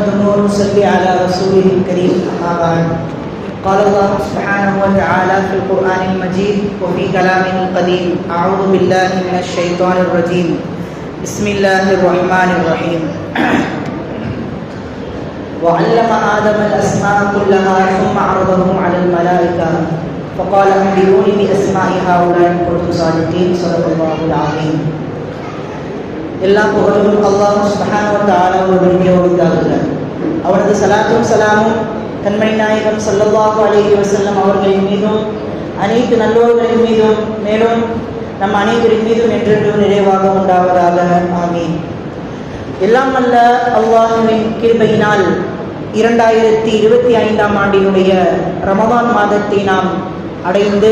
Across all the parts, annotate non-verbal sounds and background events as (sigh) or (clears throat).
نحمده ونصلي على رسوله الكريم أما بعد قال الله سبحانه وتعالى في القرآن المجيد وفي كلامه القديم أعوذ بالله من الشيطان الرجيم بسم الله الرحمن الرحيم (clears throat) وعلم آدم الأسماء كلها ثم عرضهم على الملائكة فقال أنبئوني بأسماء هؤلاء إن كنتم صادقين صدق الله العظيم எல்லா புகழும் அல்லாஹ் சுபஹானஹு வ தஆலாவுடைய உரித்தாகுக அவரது சலாத்தும் சலாமும் கண்மணி நாயகம் ஸல்லல்லாஹு அலேஹி வசல்லம் அவர்களின் மீதும் அனைத்து நல்லோர்களின் மீதும் மேலும் நம் அனைவரின் மீதும் என்றென்றும் நிறைவாக உண்டாவதாக. ஆமீன். எல்லாம் அல்ல அல்லாஹுவின் கிருபையினால் இரண்டாயிரத்தி இருபத்தி ஐந்தாம் ஆண்டினுடைய ரமதான் மாதத்தை நாம் அடைந்து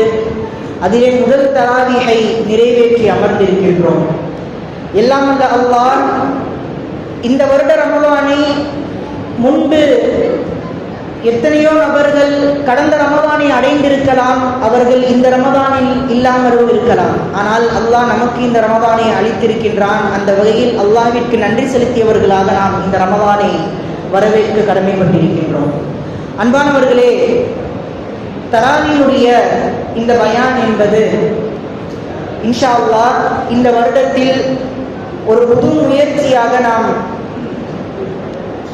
அதிலே முதல் தராவிகை நிறைவேற்றி அமர்ந்திருக்கின்றோம். எல்லாம் அல்ல அல்லாஹ் இந்த வருட ரமலானை முன்பு எத்தனையோ நபர்கள் கடந்த ரமதானை அடைந்திருக்கலாம் அவர்கள் இந்த ரமதானில் இல்லாமலும் இருக்கலாம். ஆனால் அல்லாஹ் நமக்கு இந்த ரமதானை அளித்திருக்கின்றான். அந்த வகையில் அல்லாஹிற்கு நன்றி செலுத்தியவர்களாக நாம் இந்த ரமதானை வரவேற்க கடமைப்பட்டிருக்கின்றோம். அன்பானவர்களே தராவியினுடைய இந்த பயான் என்பது இன்ஷா அல்லா இந்த வருடத்தில் ஒரு புது முயற்சியாக நாம்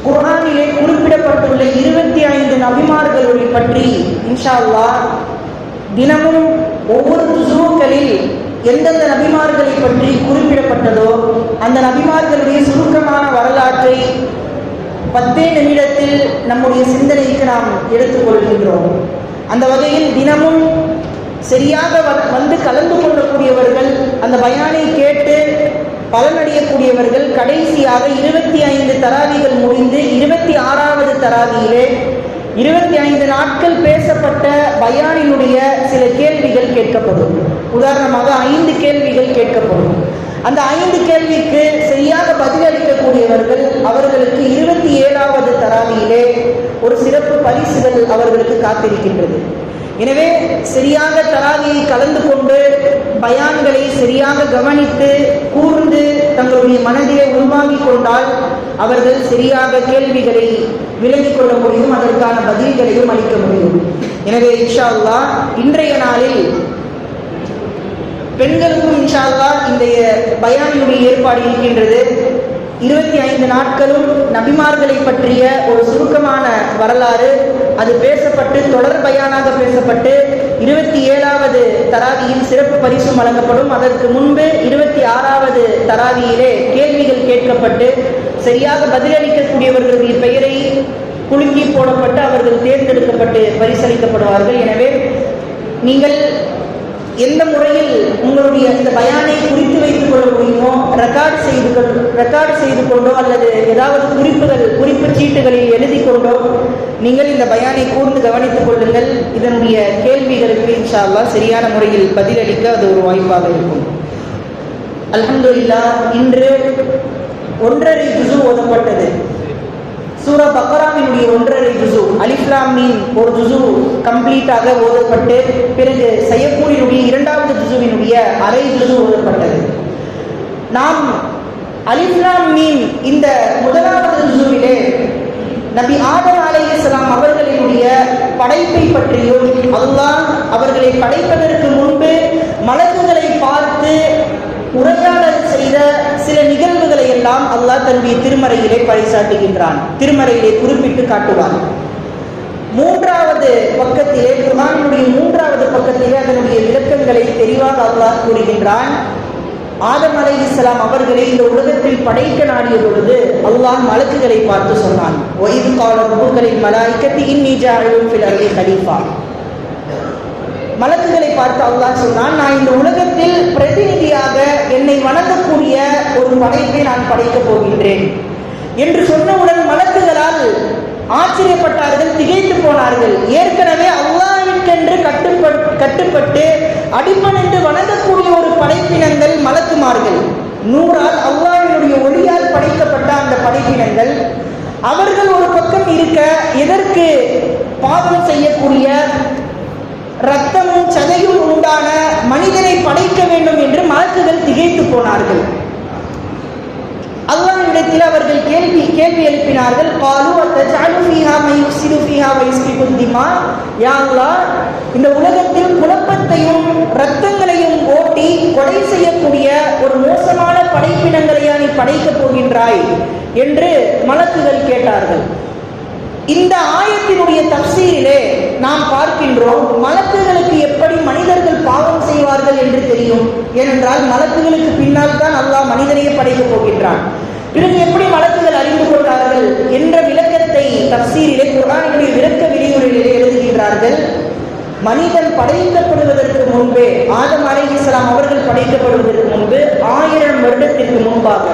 குரானிலே குறிப்பிடப்பட்டுள்ள இருபத்தி ஐந்து நபிமார்களை பற்றி இன்ஷா அல்லாஹ் தினமும் ஒவ்வொரு துசுக்களில் எந்தெந்த நபிமார்களை பற்றி குறிப்பிடப்பட்டதோ அந்த நபிமார்களுடைய சுருக்கமான வரலாற்றை பத்தே நிமிடத்தில் நம்முடைய சிந்தனைக்கு நாம் எடுத்துக்கொள்கின்றோம் அந்த வகையில் தினமும் சரியாக வ- வந்து கலந்து கொள்ளக்கூடியவர்கள் அந்த பயானை கேட்டு பலனடையக்கூடியவர்கள் கடைசியாக இருபத்தி ஐந்து தராவிகள் முடிந்து இருபத்தி ஆறாவது தராவியிலே இருபத்தி ஐந்து நாட்கள் பேசப்பட்ட பயானினுடைய சில கேள்விகள் கேட்கப்படும். உதாரணமாக ஐந்து கேள்விகள் கேட்கப்படும். அந்த ஐந்து கேள்விக்கு சரியாக பதிலளிக்கக்கூடியவர்கள் அவர்களுக்கு இருபத்தி ஏழாவது தராவியிலே ஒரு சிறப்பு பரிசுகள் அவர்களுக்கு காத்திருக்கின்றது. எனவே சரியாக தராவியை கலந்து கொண்டு பயான்களை சரியாக கவனித்து கூர்ந்து தங்களுடைய மனதிலே உள்வாங்கிக் கொண்டால் அவர்கள் சரியாக கேள்விகளை விலகிக் கொள்ள முடியும் அதற்கான பதில்களையும் அளிக்க முடியும். எனவே இன்ஷா அல்லா இன்றைய நாளில் பெண்களுக்கும் இன்ஷா அல்லா இந்த பயானுடைய ஏற்பாடு இருக்கின்றது. இருபத்தி ஐந்து நாட்களும் நபிமார்களை பற்றிய ஒரு சுருக்கமான வரலாறு. அது பேசப்பட்டு தொடர் பயானாக பேசப்பட்டு இருபத்தி ஏழாவது தராவியில் சிறப்பு பரிசும் வழங்கப்படும். அதற்கு முன்பு இருபத்தி ஆறாவது தராவியிலே கேள்விகள் கேட்கப்பட்டு சரியாக பதிலளிக்கக்கூடியவர்களுடைய பெயரை குலுக்கி போடப்பட்டு அவர்கள் தேர்ந்தெடுக்கப்பட்டு பரிசளிக்கப்படுவார்கள். எனவே நீங்கள் எந்த முறையில் உங்களுடைய இந்த பயானை குறித்து வைத்துக் கொள்ள முடியுமோ ரெக்கார்ட் செய்து கொள் ரெக்கார்டு செய்து கொண்டோ அல்லது ஏதாவது குறிப்புகள் குறிப்பு சீட்டுகளில் எழுதி கொண்டோ நீங்கள் இந்த பயானை கூர்ந்து கவனித்துக் கொள்ளுங்கள். இதனுடைய கேள்விகளுக்கு இன்ஷா சரியான முறையில் பதிலளிக்க அது ஒரு வாய்ப்பாக இருக்கும். அலமதுல்லா இன்று ஒன்றரை ஜுசு ஓதப்பட்டது. சூரா பக்கராவினுடைய ஒன்றரை ஜுசு அலிஃப்லாமின் மீன் ஒரு ஜுசு கம்ப்ளீட்டாக ஓதப்பட்டு பிறகு செய்யக்கூடியனுடைய இரண்டாவது ஜுசுவினுடைய அரை ஜுசு ஓதப்பட்டது. நாம் அலிஃப்லாம் மீன் இந்த முதலாவது ஜுசுவிலே நபி ஆதம் அலைஹிஸ்ஸலாம் அவர்களினுடைய படைப்பை பற்றியும் அதுதான் அவர்களை படைப்பதற்கு முன்பு மலக்குகளை பார்த்து உரையாடல் செய்த சில நிகழ்வுகளை எல்லாம் அல்லாஹ் தன்னுடைய திருமறையிலே பறைசாட்டுகின்றான் திருமறையிலே குறிப்பிட்டு காட்டுவான். மூன்றாவது பக்கத்திலே குர்ஆனினுடைய மூன்றாவது பக்கத்திலே அதனுடைய விளக்கங்களை தெளிவாக அல்லாஹ் கூறுகின்றான். ஆதம் அலைஹிஸ்ஸலாம் அவர்களை இந்த உலகத்தில் படைக்க நாடிய பொழுது அல்லாஹ் மலக்குகளை பார்த்து சொன்னான். ஒய்து காலம் ரப்புகளின் மலாய்க்கத்தி இன்னி ஜாஅலும் ஃபில் கலீஃபா மலக்குகளை பார்த்து அல்லாஹ் சொன்னான் நான் இந்த உலகத்தில் பிரதிநிதியாக என்னை வணங்கக்கூடிய ஒரு படைப்பை நான் படைக்கப் போகின்றேன். என்று சொன்னவுடன் மலக்குகளால் ஆச்சரியப்பட்டார்கள் திகைத்து போனார்கள். ஏற்கனவே அல்லாவிற்கென்று கட்டுப்பட்டு கட்டுப்பட்டு அடிப்பணிந்து வணங்கக்கூடிய ஒரு படைப்பினங்கள் மலக்குமார்கள். நூறால் அல்லாவினுடைய ஒளியால் படைக்கப்பட்ட அந்த படைப்பினங்கள் அவர்கள் ஒரு பக்கம் இருக்க எதற்கு பாவம் செய்யக்கூடிய ரத்தமும் சதையும் உண்டான மனிதனை படைக்க வேண்டும் என்று மலக்குகள் திகைத்து போனார்கள். அல்லாஹ்விடத்தில் அவர்கள் கேள்வி கேள்வி எழுப்பினார்கள். காலு அத்தஜஅலு ஃபீஹா மை யுஃப்ஸிது ஃபீஹா திமா. யா இந்த உலகத்தில் குழப்பத்தையும் ரத்தங்களையும் ஓட்டி கொலை செய்யக்கூடிய ஒரு மோசமான படைப்பினங்களையா நீ படைக்கப் போகின்றாய்? என்று மலக்குகள் கேட்டார்கள். இந்த ஆயத்தினுடைய தப்சீரிலே நாம் பார்க்கின்றோம் மலக்குகளுக்கு எப்படி மனிதர்கள் பாவம் செய்வார்கள் என்று தெரியும்? ஏனென்றால் மலக்குகளுக்கு பின்னால் தான் அல்லாஹ் மனிதனையே படைக்கப் போகின்றான். பிறகு எப்படி மலக்குகள் அறிந்து கொண்டார்கள் என்ற விளக்கத்தை தப்சீரிலே குரானுடைய விளக்க விரிவுரையிலே எழுதுகின்றார்கள். மனிதன் படைக்கப்படுவதற்கு முன்பே ஆதம் அலைஹிஸ்ஸலாம் அவர்கள் படைக்கப்படுவதற்கு முன்பு ஆயிரம் வருடத்திற்கு முன்பாக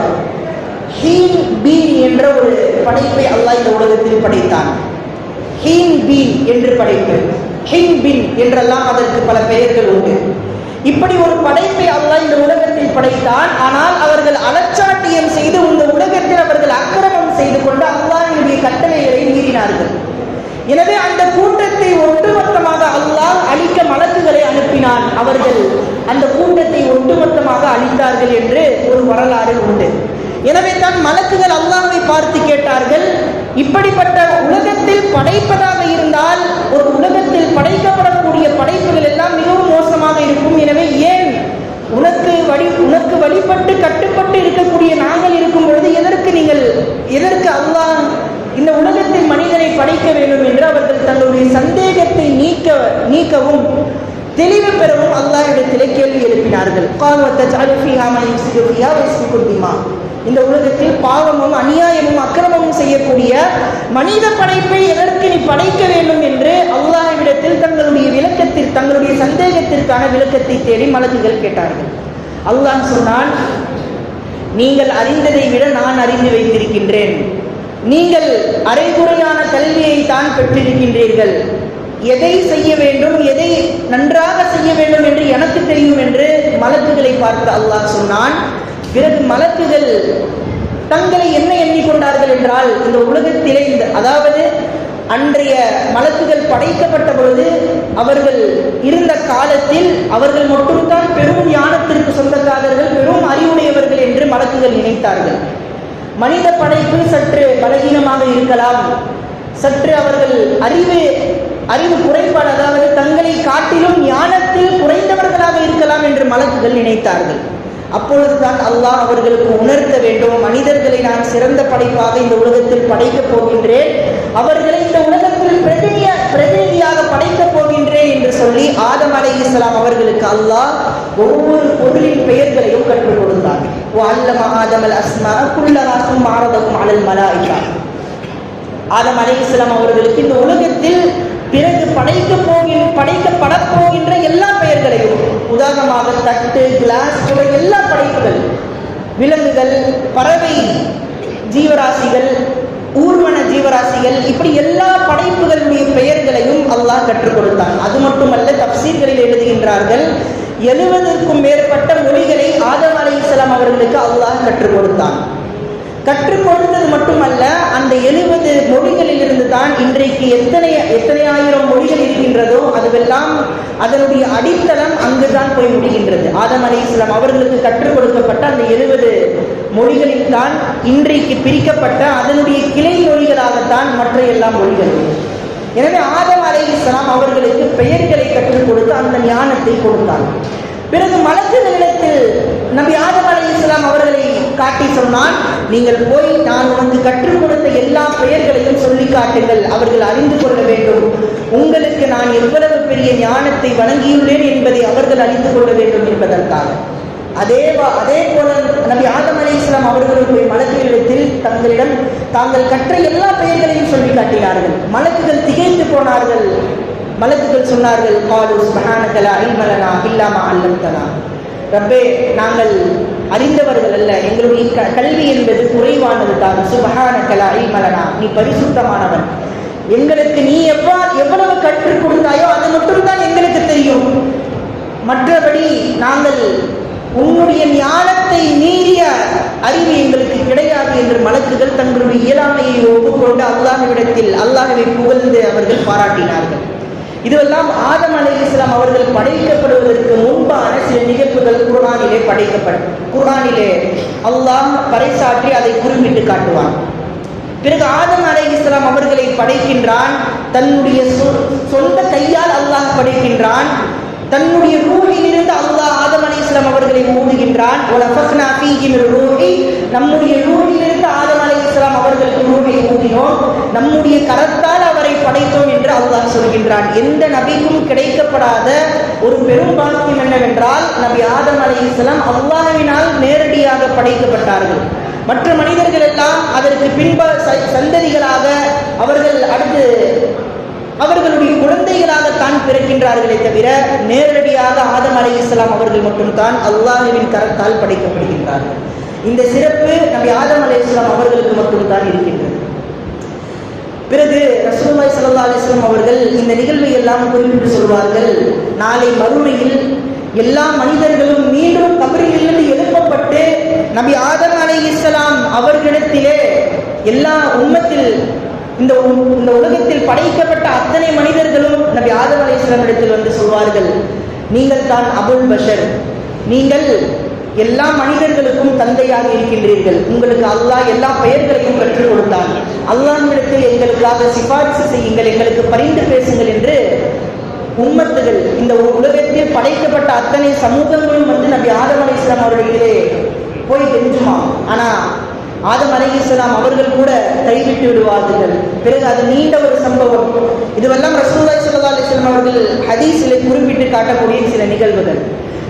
ஹீன் பீன் என்ற ஒரு படைப்பை அல்லாஹ் இந்த உலகத்தில் படைத்தான். ஹீன் பீன் என்று படைப்பு. ஹின் பின் என்றெல்லாம் அதற்கு பல பெயர்கள் உண்டு. இப்படி ஒரு படைப்பை அல்லாஹ் இந்த உலகத்தில் படைத்தான். ஆனால் அவர்கள் அலச்சாட்டியம் செய்து இந்த உலகத்தில் அவர்கள் அக்கிரமம் செய்து கொண்டு அல்லாஹினுடைய கட்டளைகளை மீறினார்கள் எனவே அந்த கூட்டத்தை ஒட்டுமொத்தமாக அல்லாஹ் அழிக்க மலக்குகளை அனுப்பினான். அவர்கள் அந்த கூட்டத்தை ஒட்டுமொத்தமாக அழித்தார்கள் என்று ஒரு வரலாறு உண்டு. எனவே தான் மலக்குகள் அல்லாஹை பார்த்து கேட்டார்கள் இப்படிப்பட்ட உலகத்தில் படைப்பதாக இருந்தால் ஒரு உலகத்தில் படைக்கப்படக்கூடிய படைப்புகள் எல்லாம் மிகவும் மோசமாக இருக்கும். எனவே ஏன் உனக்கு வழி உனக்கு வழிபட்டு கட்டுப்பட்டு இருக்கக்கூடிய நாங்கள் இருக்கும் பொழுது எதற்கு நீங்கள் எதற்கு அல்லாஹ் இந்த உலகத்தில் மனிதனை படைக்க வேண்டும் என்று அவர்கள் தங்களுடைய சந்தேகத்தை நீக்க நீக்கவும் தெளிவு பெறவும் அல்லாஹ் இடத்திலே கேள்வி எழுப்பினார்கள். கால்வத்த இந்த உலகத்தில் பாவமும் அநியாயமும் அக்கிரமமும் செய்யக்கூடிய மனித படைப்பை எதற்கு நீ படைக்க வேண்டும் என்று அல்லாஹ்விடத்தில் தங்களுடைய விளக்கத்தில் தங்களுடைய சந்தேகத்திற்கான விளக்கத்தை தேடி மலக்குகள் கேட்டார்கள். அல்லாஹ் சொன்னான் நீங்கள் அறிந்ததை விட நான் அறிந்து வைத்திருக்கின்றேன். நீங்கள் அரைகுறையான கல்வியை தான் பெற்றிருக்கின்றீர்கள். எதை செய்ய வேண்டும் எதை நன்றாக செய்ய வேண்டும் என்று எனக்கு தெரியும் என்று மலக்குகளை பார்த்து அல்லாஹ் சொன்னான். பிறகு மலக்குகள் தங்களை என்ன எண்ணிக்கொண்டார்கள் என்றால் இந்த உலகத்திலே இந்த அதாவது அன்றைய மலக்குகள் படைக்கப்பட்ட பொழுது அவர்கள் இருந்த காலத்தில் அவர்கள் மட்டும்தான் பெரும் ஞானத்திற்கு சொந்தக்காரர்கள் பெரும் அறிவுடையவர்கள் என்று மலக்குகள் நினைத்தார்கள். மனித படைப்பு சற்று பலகீனமாக இருக்கலாம். சற்று அவர்கள் அறிவு அறிவு குறைபாடு அதாவது தங்களை காட்டிலும் ஞானத்தில் குறைந்தவர்களாக இருக்கலாம் என்று மலக்குகள் நினைத்தார்கள். அப்பொழுதுதான் அல்லாஹ் அவர்களுக்கு உணர்த்த வேண்டும். மனிதர்களை நான் சிறந்த படைப்பாக இந்த உலகத்தில் படைக்கப் போகின்றேன். அவர்களை இந்த உலகத்தில் பிரதிநிய பிரதிநிதியாக படைக்கப் போகின்றேன் என்று சொல்லி ஆதம் அலை இஸ்லாம் அவர்களுக்கு அல்லாஹ் ஒவ்வொரு பொருளின் பெயர்களையும் கற்றுக் கொடுத்தார். அல்லம ஆதம் அல் அஸ்மா குல்லராசும் மாரதகும் அலல் மலாயிகா. ஆதம் அலை இஸ்லாம் அவர்களுக்கு இந்த உலகத்தில் பிறகு படைக்க போகின்ற படைக்கப்பட போகின்ற எல்லா பெயர்களையும் உதாரணமாக தட்டு கிளாஸ் போன்ற எல்லா படைப்புகள் விலங்குகள் பறவை ஜீவராசிகள் ஊர்வன ஜீவராசிகள் இப்படி எல்லா படைப்புகளுடைய பெயர்களையும் அல்லாஹ் கற்றுக் கொடுத்தான். அது மட்டுமல்ல தப்சீர்களில் எழுதுகின்றார்கள் எழுபதற்கும் மேற்பட்ட மொழிகளை ஆதம் அலை இஸ்லாம் அவர்களுக்கு அல்லாஹ் கற்றுக் கொடுத்தான். கற்றுக் கொடுத்தது மட்டுமல்ல அந்த எழுபது மொழிகளிலிருந்து தான் இன்றைக்கு எத்தனை எத்தனை ஆயிரம் மொழிகள் இருக்கின்றதோ அதுவெல்லாம் அதனுடைய அடித்தளம் அங்குதான் போய் முடிகின்றது. ஆதம் அலி இஸ்லாம் அவர்களுக்கு கற்றுக் கொடுக்கப்பட்ட அந்த எழுபது மொழிகளில் தான் இன்றைக்கு பிரிக்கப்பட்ட அதனுடைய கிளை மொழிகளாகத்தான் மற்ற எல்லா மொழிகள். எனவே ஆதம் அலை இஸ்லாம் அவர்களுக்கு பெயர்களை கற்றுக் கொடுத்து அந்த ஞானத்தை கொடுத்தார். பிறகு மலக்குகளிடத்தில் நபி ஆதம் அலை இஸ்லாம் அவர்களை காட்டி சொன்னான். நீங்கள் போய் நான் உனக்கு கற்றுக் கொடுத்த எல்லா பெயர்களையும் சொல்லி காட்டுங்கள். அவர்கள் அறிந்து கொள்ள வேண்டும். உங்களுக்கு நான் எவ்வளவு பெரிய ஞானத்தை வழங்கியுள்ளேன் என்பதை அவர்கள் அறிந்து கொள்ள வேண்டும் என்பதற்காக. அதே அதே போல நபி ஆதம் அலி இஸ்லாம் அவர்களுடைய மலக்குகளிடத்தில் தங்களிடம் தாங்கள் கற்ற எல்லா பெயர்களையும் சொல்லி காட்டினார்கள். மலக்குகள் திகைத்து போனார்கள். மலக்குகள் சொன்னார்கள் காலு சுபஹானகலா இல்மலனா இல்லாமா அல்லம்தனா. ரப்பே நாங்கள் அறிந்தவர்கள் அல்ல. எங்களுடைய க- கல்வி என்பது குறைவானது தான் சுபஹானகலா மலனா நீ பரிசுத்தமானவன். எங்களுக்கு நீ எவ்வா எவ்வளவு கற்றுக் கொடுத்தாயோ அது மட்டும்தான் எங்களுக்கு தெரியும். மற்றபடி நாங்கள் உன்னுடைய ஞானத்தை மீறிய அறிவு எங்களுக்கு கிடையாது என்று மலக்குகள் தங்களுடைய இயலாமையை ஒப்புக்கொண்டு அல்லாஹ்விடத்தில் அல்லாஹவை புகழ்ந்து அவர்கள் பாராட்டினார்கள். இதுவெல்லாம் ஆதம் அலை இஸ்லாம் அவர்கள் படைக்கப்படுவதற்கு முன்பான குர்ஆனிலே படைக்கப்படும். குர்ஆனிலே அல்லாஹ் பறைசாற்றி அதை குறிப்பிட்டு காட்டுவான். பிறகு ஆதம் அலை இஸ்லாம் அவர்களை படைக்கின்றான். தன்னுடைய சொந்த கையால் அல்லாஹ் படைக்கின்றான். தன்னுடைய ரூஹிலிருந்து அல்லாஹ் ஆதம் அலை இஸ்லாம் அவர்களை ஊதுகின்றான் ரூஹி." நம்முடைய ரூஹிலிருந்து ஆதம் அலை இஸ்லாம் அவர்களுக்கு ரூஹை ஊதினோம் நம்முடைய கரத்தால் அவரை படைத்தோம் என்று அல்லாஹ் சொல்கின்றான். எந்த நபிக்கும் கிடைக்கப்படாத ஒரு பெரும் பாக்கியம் என்னவென்றால் நபி ஆதம் அலை இஸ்லாம் அல்லாஹ்வினால் நேரடியாக படைக்கப்பட்டார்கள். மற்ற மனிதர்கள் எல்லாம் அதற்கு பின்ப ச- சந்ததிகளாக அவர்கள் அடுத்து அவர்களுடைய குழந்தைகளாகத்தான் பிறக்கின்றார்களே தவிர நேரடியாக ஆதம் அலை இஸ்லாம் அவர்கள் மட்டும்தான் அல்லாஹுவின் கரத்தால் படைக்கப்படுகின்றார்கள். இந்த சிறப்பு நபி ஆதம் அலை இஸ்லாம் அவர்களுக்கு மட்டும்தான் இருக்கின்றது. பிறகு ரசூல்லாய் சல்லா அலைஹி அவர்கள் இந்த நிகழ்வை எல்லாம் குறிப்பிட்டு சொல்வார்கள். நாளை மறுமையில் எல்லா மனிதர்களும் மீண்டும் கபரிலிருந்து எழுப்பப்பட்டு நபி ஆதம் அலைஹிஸ்ஸலாம் அவர்களிடத்திலே எல்லா உண்மத்தில் இந்த உ- இந்த உலகத்தில் படைக்கப்பட்ட அத்தனை மனிதர்களும் நபி ஆதம் அலை இடத்தில் வந்து சொல்வார்கள். நீங்கள் தான் அபுல் பஷர். நீங்கள் எல்லா மனிதர்களுக்கும் தந்தையாக இருக்கின்றீர்கள். உங்களுக்கு அல்லாஹ் எல்லா பெயர்களையும் கற்றுக் கொடுத்தான். அல்லாஹ்விடத்தில் எங்களுக்காக சிபாரிசு செய்யுங்கள் எங்களுக்கு பரிந்து பேசுங்கள் என்று உம்மத்துகள் இந்த உலகத்தில் படைக்கப்பட்ட அத்தனை சமூகங்களும் வந்து நபி ஆதம் அலைஹிஸ்ஸலாம் அவர்களிலே போய் தெரிஞ்சுமா ஆனா ஆதம் அலைஹிஸ்ஸலாம் அவர்கள் கூட கைவிட்டு விடுவார்கள். பிறகு அது நீண்ட ஒரு சம்பவம். இதுவெல்லாம் ரசூலுல்லாஹி ஸல்லல்லாஹு அலிஸ்லாம் அவர்கள் ஹதீஸிலே குறிப்பிட்டு காட்டக்கூடிய சில நிகழ்வுகள்.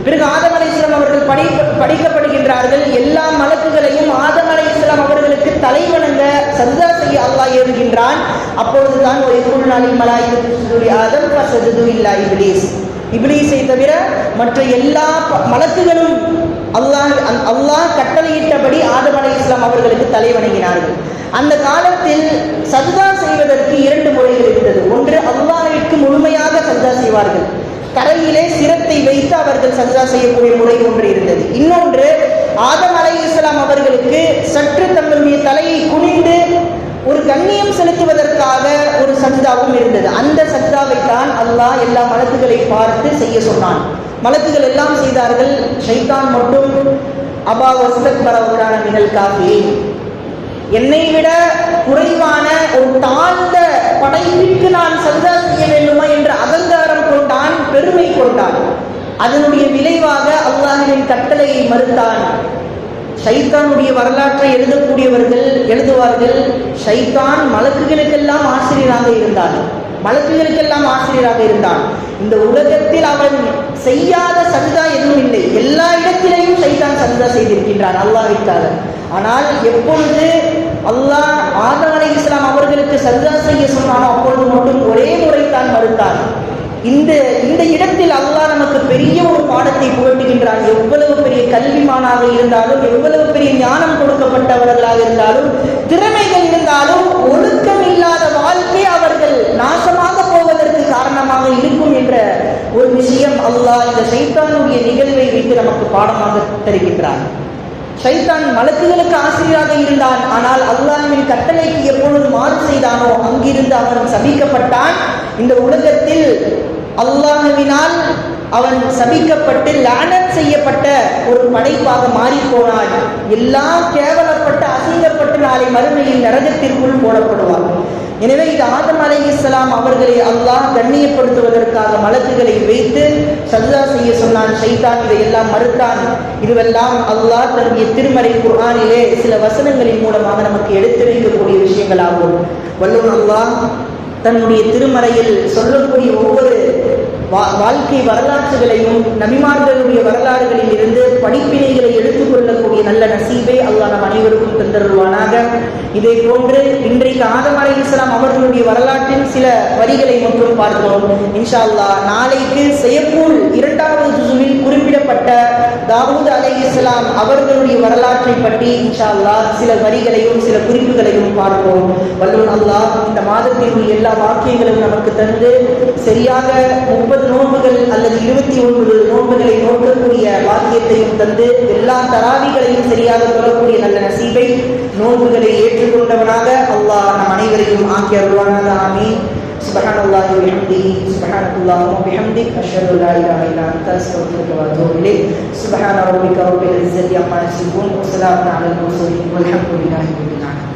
பிறகு ஆதம் அலைஹிஸ்ஸலாம் அவர்கள் படி படிக்கப்படுகின்றார்கள். எல்லா மலக்குகளையும் ஆதம் அலைஹிஸ்ஸலாம் அவர்களுக்கு தலைவணங்க சந்தா செய்ய அல்லாஹ் ஏவுகின்றான். அப்பொழுதுதான் ஒரு குழு நாளில் மலாய்க்கு ஆதம் ஃபசஜது இல்லா இப்லீஸ். இபிலீஸை தவிர மற்ற எல்லா மலக்குகளும் அல்லாஹ் அந்- அல்லாஹ் கட்டளையிட்டபடி ஆதம் அலை இஸ்லாம் அவர்களுக்கு தலைவணங்கினார்கள். அந்த காலத்தில் சஜ்தா செய்வதற்கு இரண்டு முறைகள் இருந்தது. ஒன்று அல்லாஹிற்கு முழுமையாக சஜ்தா செய்வார்கள். தரையிலே சிரத்தை வைத்து அவர்கள் சஜா செய்யக்கூடிய முறை ஒன்று இருந்தது. இன்னொன்று ஆதம் அலை இஸ்லாம் அவர்களுக்கு சற்று தங்களுடைய தலையை குனிந்து ஒரு கண்ணியம் செலுத்துவதற்காக ஒரு சஜ்தாவும் இருந்தது. அந்த சஜ்தாவை தான் அல்லாஹ் எல்லா மலக்குகளை பார்த்து செய்ய சொன்னான். மலக்குகள் எல்லாம் செய்தார்கள். ஷைதான் மட்டும் அபா வஸ்தக் பரவலான மினல் காஃபி என்னை விட குறைவான ஒரு தாழ்ந்த படைப்பிற்கு நான் சஜ்தா செய்ய வேண்டுமா என்று அகங்காரம் கொண்டான் பெருமை கொண்டான். அதனுடைய விளைவாக அல்லாஹ்வின் கட்டளையை மறுத்தான். சைத்தானுடைய வரலாற்றை எழுதக்கூடியவர்கள் எழுதுவார்கள் சைத்தான் மலக்குகளுக்கெல்லாம் ஆசிரியராக இருந்தான். மலக்குகளுக்கெல்லாம் ஆசிரியராக இருந்தான். இந்த உலகத்தில் அவன் செய்யாத சஜிதா எதுவும் இல்லை. எல்லா இடத்திலையும் சைத்தான் சஜிதா செய்திருக்கின்றான் அல்லாவிற்காக ஆனால் எப்பொழுது அல்லாஹ் ஆதம் அலை இஸ்லாம் அவர்களுக்கு சஜிதா செய்ய சொன்னானோ அப்பொழுது மட்டும் ஒரே முறை தான் மறுத்தான். இந்த இந்த இடத்தில் அல்லாஹ் நமக்கு பெரிய ஒரு பாடத்தை புகட்டுகின்றான். எவ்வளவு பெரிய கல்விமானாக இருந்தாலும் எவ்வளவு பெரிய ஞானம் கொடுக்கப்பட்டவர்களாக இருந்தாலும் திறமைகள் இருந்தாலும் ஒழுக்கம் இல்லாத வாழ்க்கை அவர்கள் நாசமாக போவதற்கு காரணமாக இருக்கும் என்ற ஒரு விஷயம் அல்லாஹ் இந்த சைத்தானுடைய நிகழ்வை வைத்து நமக்கு பாடமாக தருகின்றான். சைத்தான் மலக்குகளுக்கு ஆசிரியராக இருந்தான். ஆனால் அல்லாஹ்வின் கட்டளைக்கு எப்பொழுது மாறு செய்தானோ அங்கிருந்து அவன் சபிக்கப்பட்டான். இந்த உலகத்தில் அல்லாஹ்வினால் அவன் சபிக்கப்பட்டு லேனட் செய்யப்பட்ட ஒரு படைப்பாக மாறிப் போனான் எல்லாம் கேவலப்பட்டு அசிங்கப்பட்டு நாளை மறுமையில் நரகத்திற்குள் போடப்படுவார் எனவே இது ஆதம் அலைஹிஸ்ஸலாம் அவர்களை அல்லாஹ் கண்ணியப்படுத்துவதற்காக மலக்குகளை வைத்து சஜா செய்ய சொன்னான். ஷைத்தான் இதையெல்லாம் மறுத்தான். இதுவெல்லாம் அல்லாஹ் தன்னுடைய திருமறை குர்ஆனிலே சில வசனங்களின் மூலமாக நமக்கு எடுத்துரைக்கக்கூடிய விஷயங்களாகும். வல்லவன் அல்லாஹ் தன்னுடைய திருமறையில் சொல்லக்கூடிய ஒவ்வொரு வா- வாழ்க்கை வரலாற்றுகளையும் நபிமார்களுடைய வரலாறுகளில் இருந்து படிப்பினைகளை எடுத்துக்கொள்ளக்கூடிய நல்ல நசீபை அல்லாஹ் நம் அனைவருக்கும் தந்தருவானாக. இதே போன்று இன்றைக்கு ஆதம் அலை இஸ்லாம் அவர்களுடைய வரலாற்றின் சில வரிகளை மட்டும் பார்த்தோம் இன்ஷா அல்லாஹ் நாளைக்கு செயற்கூல் இரண்டாவது ஜுசுவில் குறிப்பிடப்பட்ட தாவூத் அலை இஸ்லாம் அவர்களுடைய வரலாற்றை பற்றி இன்ஷா அல்லாஹ் சில வரிகளையும் சில குறிப்புகளையும் பார்ப்போம். வல்லவன் அல்லாஹ் இந்த மாதத்தினுடைய எல்லா வாக்கியங்களும் நமக்கு தந்து சரியாக முப்பது நோன்புகள் அல்லது இருபத்தி ஒன்பது நோன்புகளை நோக்கக்கூடிய வாக்கியத்தையும் தந்து எல்லா தராவிகளையும் சரியாக சொல்லக்கூடிய நல்ல நசீபை நோன்புகளை ஏற்றுக்கொண்டவனாக அல்லாஹ் நம் அனைவரையும் வாழ்க்கையிலும் ஆக்கி அருள்வானாக ஆமீன் سبحان الله وبحمده سبحانك اللهم وبحمدك أشهد أن لا إله إلا أنت أستغفرك وأتوب إليك سبحان ربك رب العزة عما يصفون وسلام على المرسلين والحمد لله رب العالمين